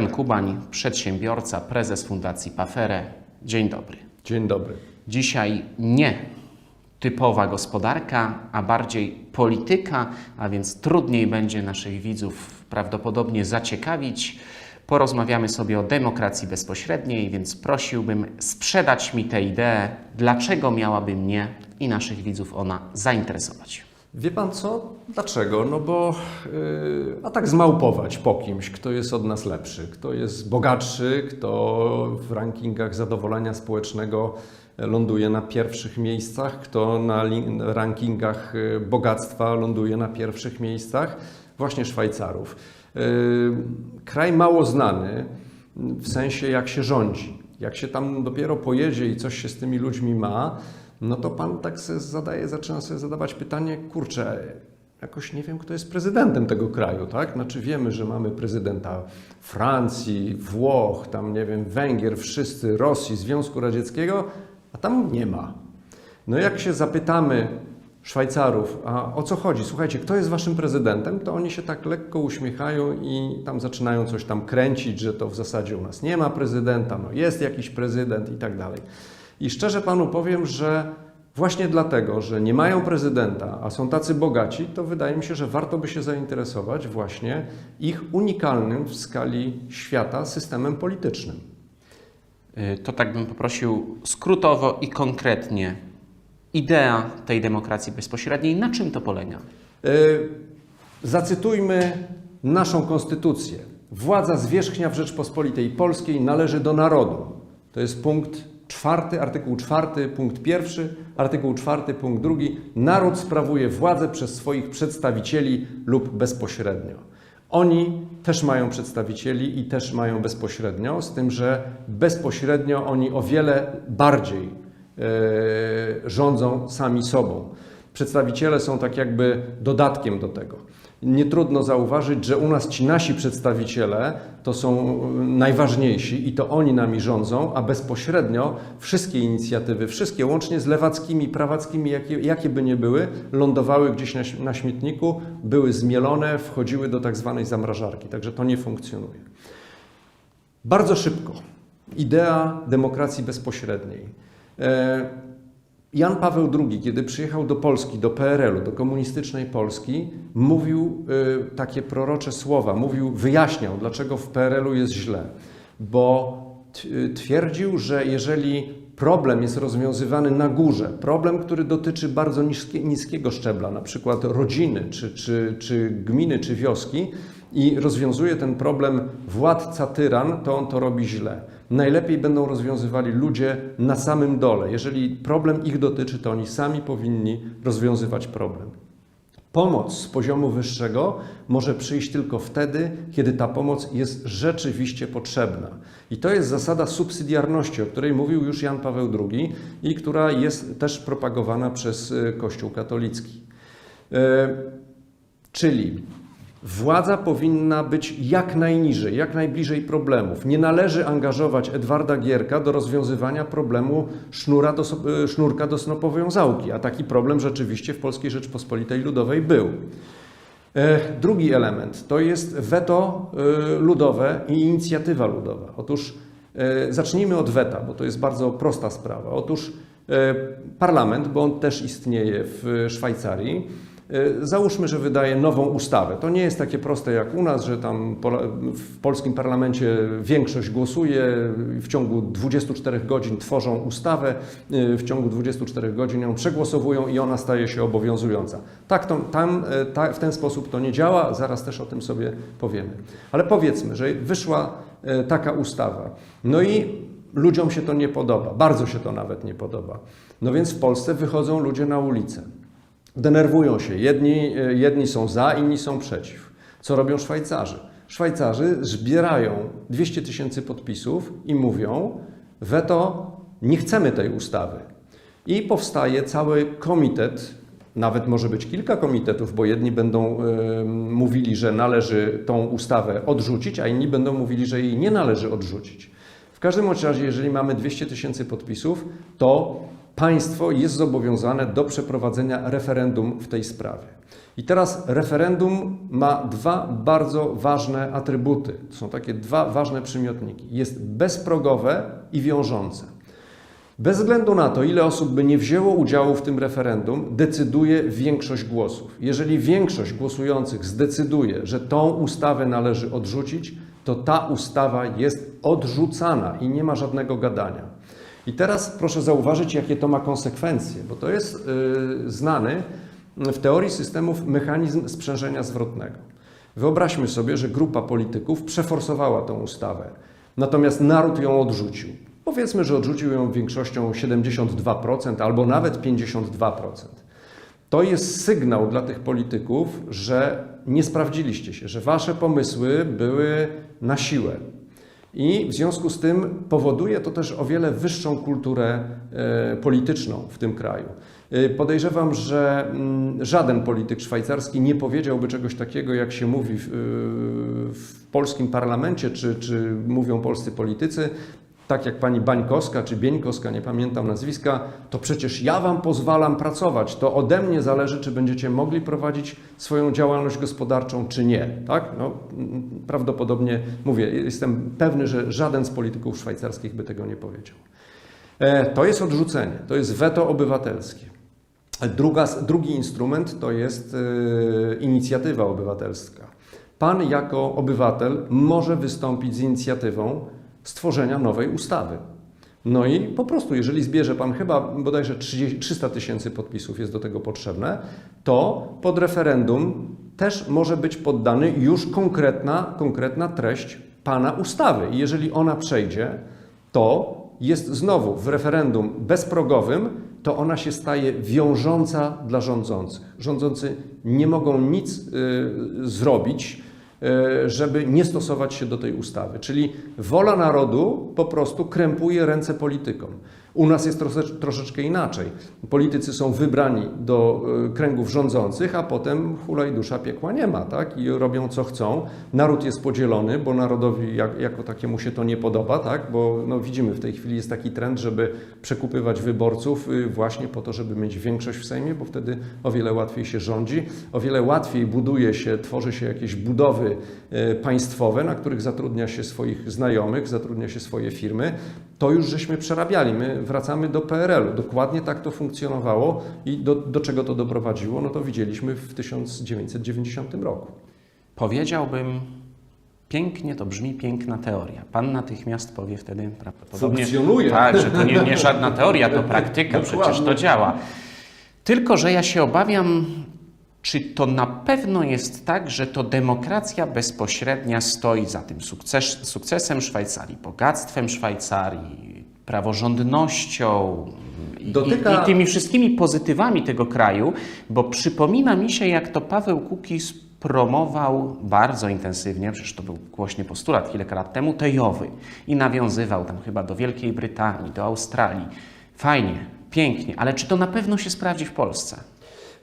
Jan Kubań, przedsiębiorca, prezes Fundacji Pafere. Dzień dobry. Dzień dobry. Dzisiaj nie typowa gospodarka, a bardziej polityka, a więc trudniej będzie naszych widzów prawdopodobnie zaciekawić. Porozmawiamy sobie o demokracji bezpośredniej, więc prosiłbym sprzedać mi tę ideę, dlaczego miałaby mnie i naszych widzów ona zainteresować. Wie pan co? Dlaczego? No bo yy, a tak zmałpować po kimś, kto jest od nas lepszy, kto jest bogatszy, kto w rankingach zadowolenia społecznego ląduje na pierwszych miejscach, kto na rankingach y, bogactwa ląduje na pierwszych miejscach, właśnie Szwajcarów. Yy, kraj mało znany w sensie jak się rządzi. Jak się tam dopiero pojedzie i coś się z tymi ludźmi ma, no to pan tak sobie zadaje, zaczyna sobie zadawać pytanie, kurczę, jakoś nie wiem, kto jest prezydentem tego kraju, tak? Znaczy wiemy, że mamy prezydenta Francji, Włoch, tam nie wiem, Węgier, wszyscy, Rosji, Związku Radzieckiego, a tam nie ma. No jak się zapytamy Szwajcarów, a o co chodzi? Słuchajcie, kto jest waszym prezydentem? To oni się tak lekko uśmiechają i tam zaczynają coś tam kręcić, że to w zasadzie u nas nie ma prezydenta, no jest jakiś prezydent i tak dalej. I szczerze panu powiem, że właśnie dlatego, że nie mają prezydenta, a są tacy bogaci, to wydaje mi się, że warto by się zainteresować właśnie ich unikalnym w skali świata systemem politycznym. Y, To tak bym poprosił skrótowo i konkretnie. Idea tej demokracji bezpośredniej, na czym to polega? Y, Zacytujmy naszą konstytucję. Władza zwierzchnia w Rzeczpospolitej Polskiej należy do narodu. To jest punkt czwarty, artykuł czwarty, punkt pierwszy, artykuł czwarty, punkt drugi. Naród sprawuje władzę przez swoich przedstawicieli lub bezpośrednio. Oni też mają przedstawicieli i też mają bezpośrednio, z tym, że bezpośrednio oni o wiele bardziej e, rządzą sami sobą. Przedstawiciele są tak jakby dodatkiem do tego. Nie trudno zauważyć, że u nas ci nasi przedstawiciele to są najważniejsi i to oni nami rządzą, a bezpośrednio wszystkie inicjatywy, wszystkie łącznie z lewackimi, prawackimi, jakie, jakie by nie były, lądowały gdzieś na, na śmietniku, były zmielone, wchodziły do tak zwanej zamrażarki. Także to nie funkcjonuje. Bardzo szybko. Idea demokracji bezpośredniej. Jan Paweł II, kiedy przyjechał do Polski, do PRL-u, do komunistycznej Polski, mówił y, takie prorocze słowa, mówił, wyjaśniał, dlaczego w PRL-u jest źle. Bo y, twierdził, że jeżeli problem jest rozwiązywany na górze, problem, który dotyczy bardzo niskie, niskiego szczebla, na przykład rodziny, czy, czy, czy gminy, czy wioski, i rozwiązuje ten problem władca tyran, to on to robi źle. Najlepiej będą rozwiązywali ludzie na samym dole. Jeżeli problem ich dotyczy, to oni sami powinni rozwiązywać problem. Pomoc z poziomu wyższego może przyjść tylko wtedy, kiedy ta pomoc jest rzeczywiście potrzebna. I to jest zasada subsydiarności, o której mówił już Jan Paweł II i która jest też propagowana przez y, Kościół katolicki. E, Czyli władza powinna być jak najniżej, jak najbliżej problemów. Nie należy angażować Edwarda Gierka do rozwiązywania problemu sznura do, e, sznurka do snopowiązałki, a taki problem rzeczywiście w Polskiej Rzeczpospolitej Ludowej był. E, Drugi element to jest weto e, ludowe i inicjatywa ludowa. Otóż zacznijmy od weta, bo to jest bardzo prosta sprawa. Otóż parlament, bo on też istnieje w Szwajcarii, załóżmy, że wydaje nową ustawę. To nie jest takie proste jak u nas, że tam w polskim parlamencie większość głosuje, w ciągu 24 godzin tworzą ustawę, e, w ciągu 24 godzin ją przegłosowują i ona staje się obowiązująca. Tak, to, tam e, ta, w ten sposób to nie działa, zaraz też o tym sobie powiemy. Ale powiedzmy, że wyszła e, taka ustawa, no i ludziom się to nie podoba, bardzo się to nawet nie podoba. No więc w Polsce wychodzą ludzie na ulicę. Denerwują się. Jedni, e, jedni są za, inni są przeciw. Co robią Szwajcarzy? Szwajcarzy zbierają 200 tysięcy podpisów i mówią: Weto, nie chcemy tej ustawy. I powstaje cały komitet, nawet może być kilka komitetów, bo jedni będą e, mówili, że należy tą ustawę odrzucić, a inni będą mówili, że jej nie należy odrzucić. W każdym razie, jeżeli mamy 200 tysięcy podpisów, to państwo jest zobowiązane do przeprowadzenia referendum w tej sprawie. I teraz referendum ma dwa bardzo ważne atrybuty. To są takie dwa ważne przymiotniki. Jest bezprogowe i wiążące. Bez względu na to, ile osób by nie wzięło udziału w tym referendum, decyduje większość głosów. Jeżeli większość głosujących zdecyduje, że tą ustawę należy odrzucić, to ta ustawa jest odrzucana i nie ma żadnego gadania. I teraz proszę zauważyć, jakie to ma konsekwencje, bo to jest yy, znany w teorii systemów mechanizm sprzężenia zwrotnego. Wyobraźmy sobie, że grupa polityków przeforsowała tę ustawę, natomiast naród ją odrzucił. Powiedzmy, że odrzucił ją większością 72% albo nawet 52%. To jest sygnał dla tych polityków, że nie sprawdziliście się, że wasze pomysły były na siłę. I w związku z tym powoduje to też o wiele wyższą kulturę e, polityczną w tym kraju. E, Podejrzewam, że mm, żaden polityk szwajcarski nie powiedziałby czegoś takiego, jak się mówi w, y, w polskim parlamencie, czy, czy mówią polscy politycy, tak jak pani Bańkowska czy Bieńkowska, nie pamiętam nazwiska, to przecież ja wam pozwalam pracować. To ode mnie zależy, czy będziecie mogli prowadzić swoją działalność gospodarczą, czy nie. Tak? No, prawdopodobnie mówię, jestem pewny, że żaden z polityków szwajcarskich by tego nie powiedział. E, To jest odrzucenie, to jest weto obywatelskie. Druga, drugi instrument to jest e, inicjatywa obywatelska. Pan jako obywatel może wystąpić z inicjatywą stworzenia nowej ustawy. No i po prostu, jeżeli zbierze Pan chyba bodajże 30, 300 tysięcy podpisów jest do tego potrzebne, to pod referendum też może być poddany już konkretna, konkretna treść Pana ustawy. I jeżeli ona przejdzie, to jest znowu w referendum bezprogowym, to ona się staje wiążąca dla rządzących. Rządzący nie mogą nic y, zrobić, żeby nie stosować się do tej ustawy. Czyli wola narodu po prostu krępuje ręce politykom. U nas jest trosze, troszeczkę inaczej. Politycy są wybrani do y, kręgów rządzących, a potem hulaj dusza piekła nie ma, tak? I robią co chcą. Naród jest podzielony, bo narodowi jak, jako takiemu się to nie podoba, tak? Bo no, widzimy w tej chwili jest taki trend, żeby przekupywać wyborców y, właśnie po to, żeby mieć większość w Sejmie, bo wtedy o wiele łatwiej się rządzi, o wiele łatwiej buduje się, tworzy się jakieś budowy y, państwowe, na których zatrudnia się swoich znajomych, zatrudnia się swoje firmy. To już żeśmy przerabiali. My wracamy do PRL-u. Dokładnie tak to funkcjonowało i do, do czego to doprowadziło, no to widzieliśmy w 1990 roku. Powiedziałbym, pięknie to brzmi, piękna teoria. Pan natychmiast powie wtedy prawdopodobnie... Funkcjonuje. Tak, że to nie, nie żadna teoria, to praktyka, przecież to działa. Tylko, że ja się obawiam, czy to na pewno jest tak, że to demokracja bezpośrednia stoi za tym sukces, sukcesem Szwajcarii, bogactwem Szwajcarii, praworządnością i, Dotyka- i, i tymi wszystkimi pozytywami tego kraju, bo przypomina mi się, jak to Paweł Kukiz promował bardzo intensywnie, przecież to był głośny postulat kilka lat temu, tejowy i nawiązywał tam chyba do Wielkiej Brytanii, do Australii. Fajnie, pięknie, ale czy to na pewno się sprawdzi w Polsce?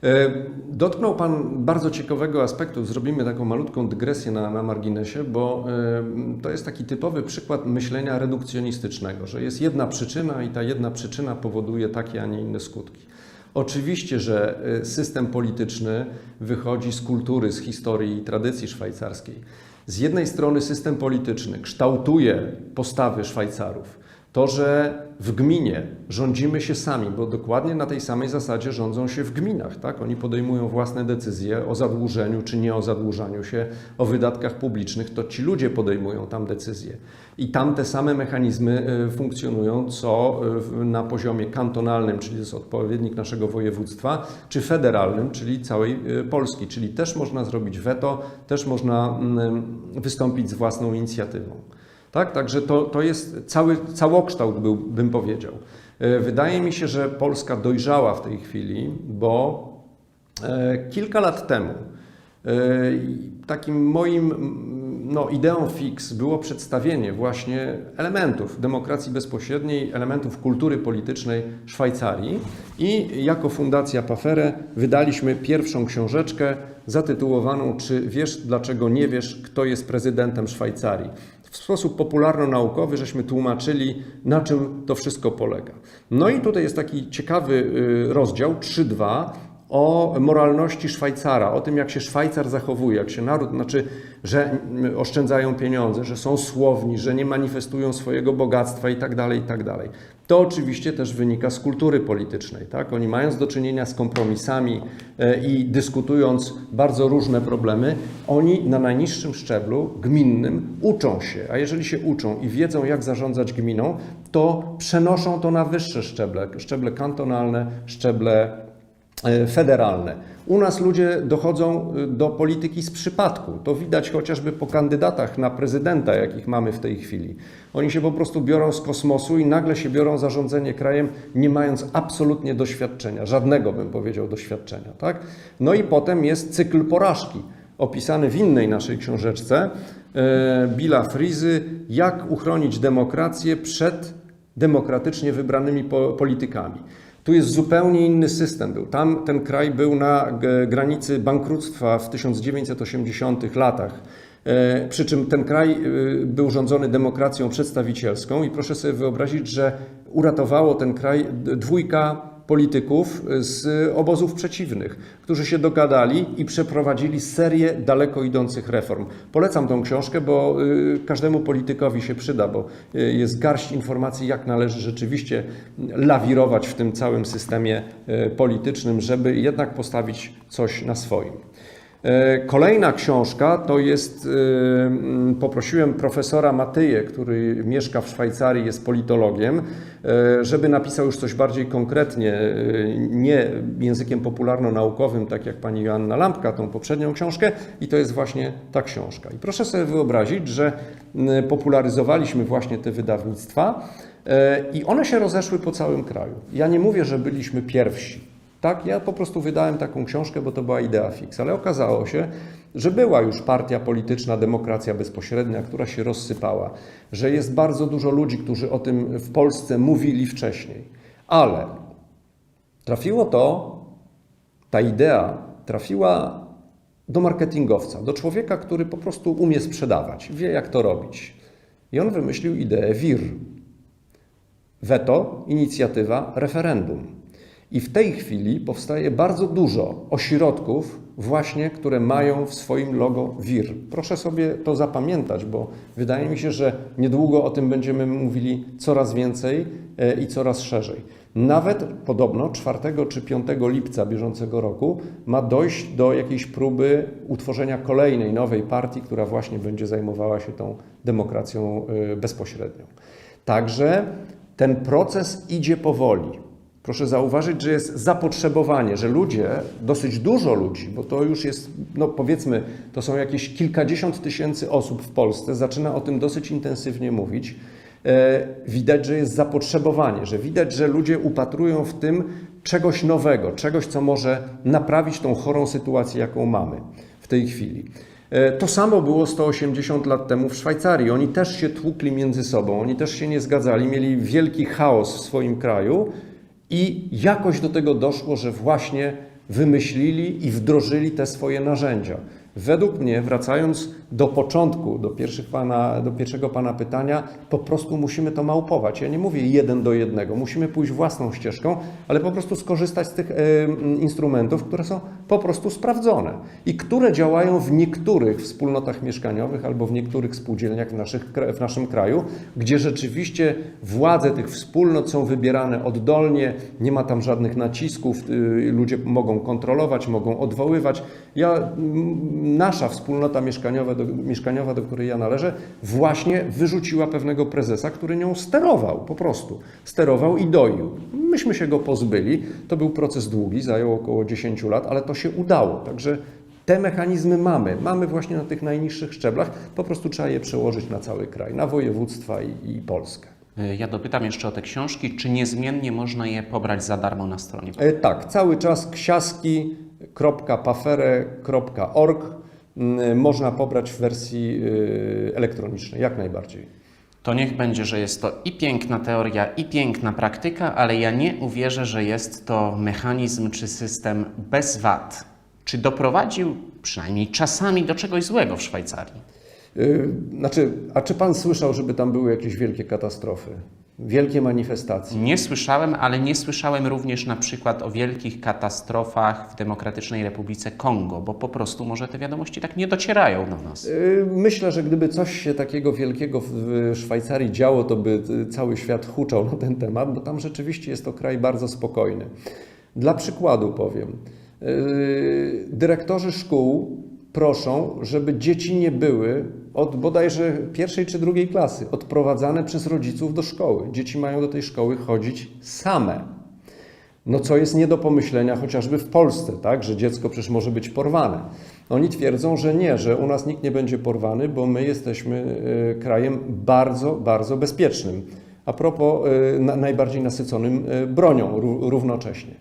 E, Dotknął Pan bardzo ciekawego aspektu. Zrobimy taką malutką dygresję na, na marginesie, bo e, to jest taki typowy przykład myślenia redukcjonistycznego, że jest jedna przyczyna i ta jedna przyczyna powoduje takie, a nie inne skutki. Oczywiście, że e, system polityczny wychodzi z kultury, z historii i tradycji szwajcarskiej. Z jednej strony system polityczny kształtuje postawy Szwajcarów. To, że w gminie rządzimy się sami, bo dokładnie na tej samej zasadzie rządzą się w gminach. Tak? Oni podejmują własne decyzje o zadłużeniu czy nie o zadłużaniu się, o wydatkach publicznych, to ci ludzie podejmują tam decyzje. I tam te same mechanizmy y, funkcjonują, co y, na poziomie kantonalnym, czyli jest odpowiednik naszego województwa, czy federalnym, czyli całej y, Polski. Czyli też można zrobić weto, też można mm, wystąpić z własną inicjatywą. Tak, także to, to jest cały całokształt, był, bym powiedział. E, Wydaje mi się, że Polska dojrzała w tej chwili, bo e, kilka lat temu e, takim moim no, ideą fix było przedstawienie właśnie elementów demokracji bezpośredniej, elementów kultury politycznej Szwajcarii i jako Fundacja Pafere wydaliśmy pierwszą książeczkę zatytułowaną Czy wiesz, dlaczego nie wiesz, kto jest prezydentem Szwajcarii? Sposób popularno-naukowy żeśmy tłumaczyli, na czym to wszystko polega. No i tutaj jest taki ciekawy y, rozdział 3.2 o moralności Szwajcara, o tym, jak się Szwajcar zachowuje, jak się naród, znaczy, że oszczędzają pieniądze, że są słowni, że nie manifestują swojego bogactwa i tak dalej, i tak. To oczywiście też wynika z kultury politycznej. Tak? Oni mając do czynienia z kompromisami e, i dyskutując bardzo różne problemy, oni na najniższym szczeblu gminnym uczą się, a jeżeli się uczą i wiedzą, jak zarządzać gminą, to przenoszą to na wyższe szczeble, szczeble kantonalne, szczeble federalne. U nas ludzie dochodzą e, do polityki z przypadku. To widać chociażby po kandydatach na prezydenta, jakich mamy w tej chwili. Oni się po prostu biorą z kosmosu i nagle się biorą za rządzenie krajem, nie mając absolutnie doświadczenia, żadnego bym powiedział doświadczenia. Tak? No i potem jest cykl porażki, opisany w innej naszej książeczce e, Billa Frizy, jak uchronić demokrację przed demokratycznie wybranymi po, politykami. Tu jest zupełnie inny system był. Tam ten kraj był na g- granicy bankructwa w 1980 latach. E, Przy czym ten kraj e, był rządzony demokracją przedstawicielską i proszę sobie wyobrazić, że uratowało ten kraj dwójka polityków z obozów przeciwnych, którzy się dogadali i przeprowadzili serię daleko idących reform. Polecam tą książkę, bo y, każdemu politykowi się przyda, bo y, jest garść informacji, jak należy rzeczywiście lawirować w tym całym systemie y, politycznym, żeby jednak postawić coś na swoim. E, Kolejna książka to jest, mm, poprosiłem profesora Matyję, który mieszka w Szwajcarii, jest politologiem, e, żeby napisał już coś bardziej konkretnie, e, nie językiem popularno-naukowym, tak jak pani Joanna Lampka, tą poprzednią książkę i to jest właśnie ta książka. I proszę sobie wyobrazić, że popularyzowaliśmy właśnie te wydawnictwa e, i one się rozeszły po całym kraju. Ja nie mówię, że byliśmy pierwsi. Tak, ja po prostu wydałem taką książkę, bo to była idea fix, ale okazało się, że była już partia polityczna Demokracja Bezpośrednia, która się rozsypała, że jest bardzo dużo ludzi, którzy o tym w Polsce mówili wcześniej. Ale trafiło to, ta idea trafiła do marketingowca, do człowieka, który po prostu umie sprzedawać, wie jak to robić. I on wymyślił ideę WIR. Weto, inicjatywa, referendum. I w tej chwili powstaje bardzo dużo ośrodków, właśnie, które mają w swoim logo WIR. Proszę sobie to zapamiętać, bo wydaje mi się, że niedługo o tym będziemy mówili coraz więcej e, i coraz szerzej. Nawet podobno 4 czy 5 lipca bieżącego roku ma dojść do jakiejś próby utworzenia kolejnej nowej partii, która właśnie będzie zajmowała się tą demokracją e, bezpośrednią. Także ten proces idzie powoli. Proszę zauważyć, że jest zapotrzebowanie, że ludzie, dosyć dużo ludzi, bo to już jest, no powiedzmy, to są jakieś kilkadziesiąt tysięcy osób w Polsce, zaczyna o tym dosyć intensywnie mówić. E, widać, że jest zapotrzebowanie, że widać, że ludzie upatrują w tym czegoś nowego, czegoś, co może naprawić tą chorą sytuację, jaką mamy w tej chwili. E, To samo było 180 lat temu w Szwajcarii. Oni też się tłukli między sobą, oni też się nie zgadzali, mieli wielki chaos w swoim kraju i jakoś do tego doszło, że właśnie wymyślili i wdrożyli te swoje narzędzia. Według mnie, wracając do początku, do, pana, do pierwszego Pana pytania, po prostu musimy to małpować. Ja nie mówię jeden do jednego, musimy pójść własną ścieżką, ale po prostu skorzystać z tych e, instrumentów, które są po prostu sprawdzone i które działają w niektórych wspólnotach mieszkaniowych albo w niektórych spółdzielniach w, naszych, w naszym kraju, gdzie rzeczywiście władze tych wspólnot są wybierane oddolnie, nie ma tam żadnych nacisków, y, ludzie mogą kontrolować, mogą odwoływać. Ja, m, nasza wspólnota mieszkaniowa do, mieszkaniowa, do której ja należę, właśnie wyrzuciła pewnego prezesa, który nią sterował, po prostu. Sterował i doił. Myśmy się go pozbyli. To był proces długi, zajął około 10 lat, ale to się udało. Także te mechanizmy mamy. Mamy właśnie na tych najniższych szczeblach. Po prostu trzeba je przełożyć na cały kraj, na województwa i, i Polskę. Ja dopytam jeszcze o te książki. Czy niezmiennie można je pobrać za darmo na stronie? E, tak, cały czas ksiaski.pafere.org mm, można pobrać w wersji y, elektronicznej, jak najbardziej. To niech będzie, że jest to i piękna teoria, i piękna praktyka, ale ja nie uwierzę, że jest to mechanizm czy system bez wad. Czy doprowadził przynajmniej czasami do czegoś złego w Szwajcarii? Y, Znaczy, a czy pan słyszał, żeby tam były jakieś wielkie katastrofy? Wielkie manifestacje. Nie słyszałem, ale nie słyszałem również na przykład o wielkich katastrofach w Demokratycznej Republice Kongo, bo po prostu może te wiadomości tak nie docierają do nas. Y, Myślę, że gdyby coś się takiego wielkiego w Szwajcarii działo, to by y, cały świat huczał na ten temat, bo tam rzeczywiście jest to kraj bardzo spokojny. Dla przykładu powiem. y, Dyrektorzy szkół proszą, żeby dzieci nie były od bodajże pierwszej czy drugiej klasy odprowadzane przez rodziców do szkoły. Dzieci mają do tej szkoły chodzić same. No co jest nie do pomyślenia chociażby w Polsce, tak, że dziecko przecież może być porwane. Oni twierdzą, że nie, że u nas nikt nie będzie porwany, bo my jesteśmy y, krajem bardzo, bardzo bezpiecznym. A propos na, najbardziej nasyconym y, bronią ró- równocześnie.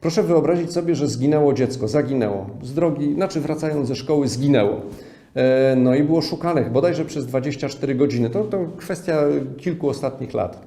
Proszę wyobrazić sobie, że zginęło dziecko, zaginęło. Z drogi, znaczy wracając ze szkoły, zginęło. E, No i było szukanych bodajże przez 24 godziny. To, to kwestia kilku ostatnich lat.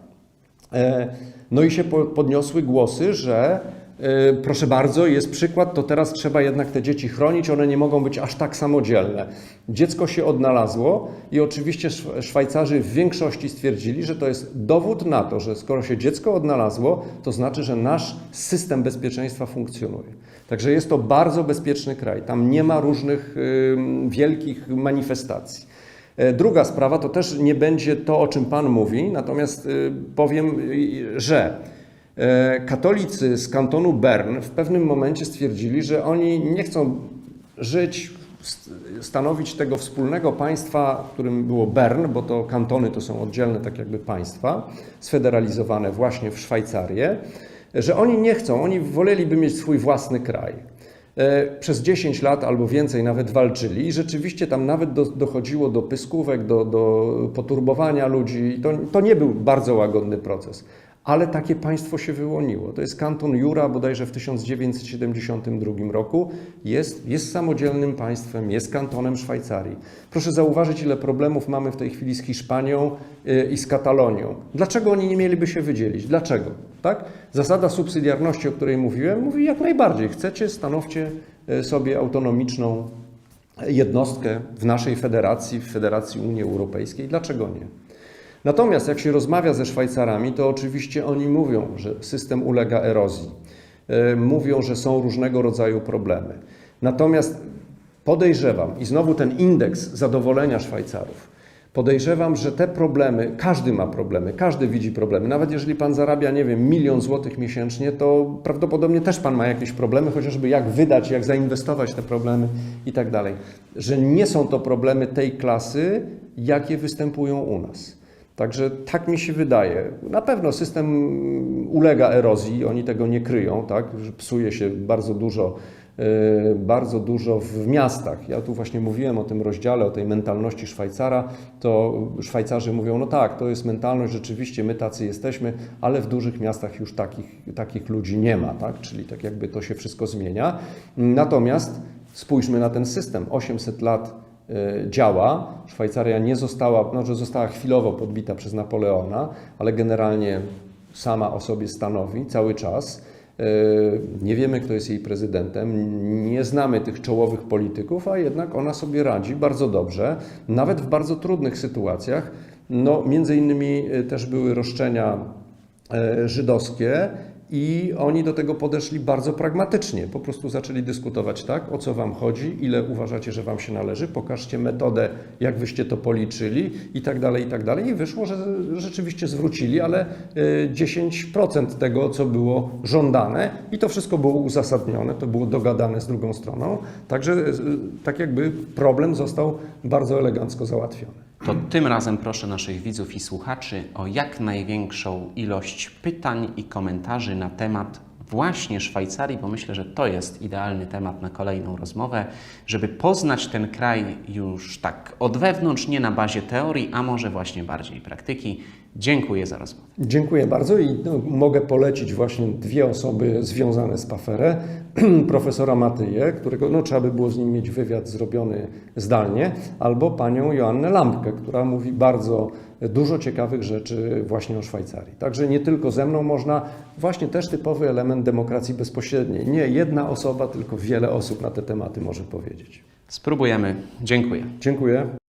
E, No i się po- podniosły głosy, że e, proszę bardzo, jest przykład, to teraz trzeba jednak te dzieci chronić, one nie mogą być aż tak samodzielne. Dziecko się odnalazło i oczywiście Szw- Szwajcarzy w większości stwierdzili, że to jest dowód na to, że skoro się dziecko odnalazło, to znaczy, że nasz system bezpieczeństwa funkcjonuje. Także jest to bardzo bezpieczny kraj. Tam nie ma różnych wielkich manifestacji. E, Druga sprawa to też nie będzie to, o czym Pan mówi, natomiast y, powiem, y, że e, katolicy z kantonu Bern w pewnym momencie stwierdzili, że oni nie chcą żyć, st- stanowić tego wspólnego państwa, którym było Bern, bo to kantony to są oddzielne tak jakby państwa, sfederalizowane właśnie w Szwajcarię, że oni nie chcą, oni woleliby mieć swój własny kraj. E, Przez 10 lat albo więcej nawet walczyli i rzeczywiście tam nawet do, dochodziło do pyskówek, do, do poturbowania ludzi. To, to nie był bardzo łagodny proces. Ale takie państwo się wyłoniło. To jest kanton Jura, bodajże w 1972 roku. Jest, jest samodzielnym państwem, jest kantonem Szwajcarii. Proszę zauważyć, ile problemów mamy w tej chwili z Hiszpanią y, i z Katalonią. Dlaczego oni nie mieliby się wydzielić? Dlaczego? Tak? Zasada subsydiarności, o której mówiłem, mówi jak najbardziej. Chcecie, stanowcie y, sobie autonomiczną jednostkę w naszej federacji, w Federacji Unii Europejskiej. Dlaczego nie? Natomiast jak się rozmawia ze Szwajcarami, to oczywiście oni mówią, że system ulega erozji. E, Mówią, że są różnego rodzaju problemy. Natomiast podejrzewam, i znowu ten indeks zadowolenia Szwajcarów, podejrzewam, że te problemy, każdy ma problemy, każdy widzi problemy. Nawet jeżeli pan zarabia, nie wiem, milion złotych miesięcznie, to prawdopodobnie też pan ma jakieś problemy, chociażby jak wydać, jak zainwestować te problemy i tak dalej. Że nie są to problemy tej klasy, jakie występują u nas. Także tak mi się wydaje. Na pewno system ulega erozji, oni tego nie kryją, tak? psuje się bardzo dużo, e, bardzo dużo w miastach. Ja tu właśnie mówiłem o tym rozdziale, o tej mentalności Szwajcara, to Szwajcarzy mówią, no tak, to jest mentalność, rzeczywiście my tacy jesteśmy, ale w dużych miastach już takich, takich ludzi nie ma, tak? czyli tak jakby to się wszystko zmienia. Natomiast spójrzmy na ten system, 800 lat działa. Szwajcaria nie została, znaczy została chwilowo podbita przez Napoleona, ale generalnie sama o sobie stanowi cały czas. E, Nie wiemy, kto jest jej prezydentem, nie znamy tych czołowych polityków, a jednak ona sobie radzi bardzo dobrze, nawet w bardzo trudnych sytuacjach. No, między innymi e, też były roszczenia e, żydowskie i oni do tego podeszli bardzo pragmatycznie. Po prostu zaczęli dyskutować tak, o co wam chodzi, ile uważacie, że wam się należy, pokażcie metodę, jak wyście to policzyli i tak dalej, i tak dalej. I wyszło, że rzeczywiście zwrócili, ale e, 10% tego, co było żądane i to wszystko było uzasadnione, to było dogadane z drugą stroną. Także e, tak jakby problem został bardzo elegancko załatwiony. To tym razem proszę naszych widzów i słuchaczy o jak największą ilość pytań i komentarzy na temat właśnie Szwajcarii, bo myślę, że to jest idealny temat na kolejną rozmowę, żeby poznać ten kraj już tak od wewnątrz, nie na bazie teorii, a może właśnie bardziej praktyki. Dziękuję za rozmowę. Dziękuję bardzo i no, mogę polecić właśnie dwie osoby związane z Paferę. Profesora Matyję, którego no, trzeba by było z nim mieć wywiad zrobiony zdalnie, albo panią Joannę Lampkę, która mówi bardzo dużo ciekawych rzeczy właśnie o Szwajcarii. Także nie tylko ze mną można, właśnie też typowy element demokracji bezpośredniej. Nie jedna osoba, tylko wiele osób na te tematy może powiedzieć. Spróbujemy. Dziękuję. Dziękuję.